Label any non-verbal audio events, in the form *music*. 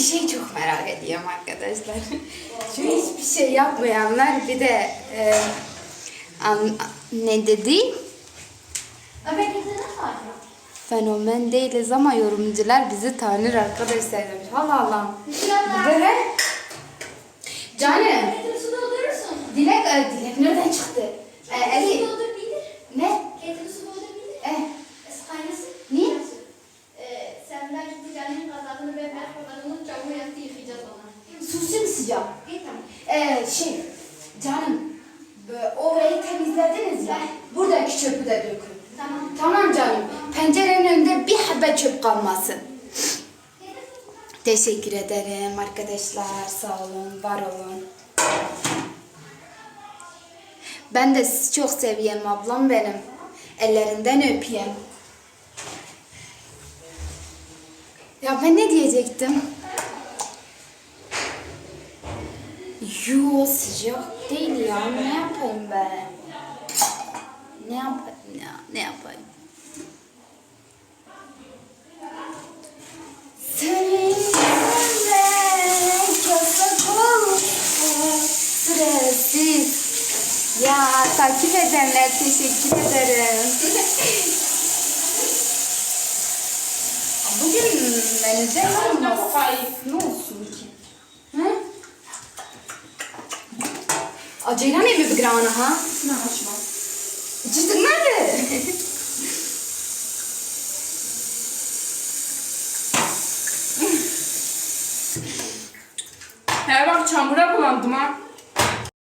şey çok merak ediyorum arkadaşlar. *laughs* Şu hiçbir şey yapmayanlar bir de e, an- ne dedi? Fenomen değiliz ama yorumcular bizi tanır arkadaşlar demiş. Allah Allah. Böyle. Canım. Dilek, e, Dilek nereden çıktı? E, Eli. Sıcak. İyi tamam. E, şey, canım. Orayı temizlediniz ya. Buradaki çöpü de dökün. Tamam. Tamam canım. Pencerenin önünde bir haber çöp kalmasın. Teşekkür ederim arkadaşlar. Sağ olun, var olun. Ben de sizi çok seviyorum ablam benim. Ellerinden öpeyim. Ya ben ne diyecektim? Yo sıcak değil ya. Ne yapayım ben? Ne yapayım ya? Ne yapayım? Seninle yasak olsun süresiz. Ya takip edenler teşekkür ederim. *laughs* Bugün menüde ne olmaz? Ne olsun ki? Acıyla mı bir grana ha? Ne açma. Cızdık nerede? Her bak çamura bulandım ha.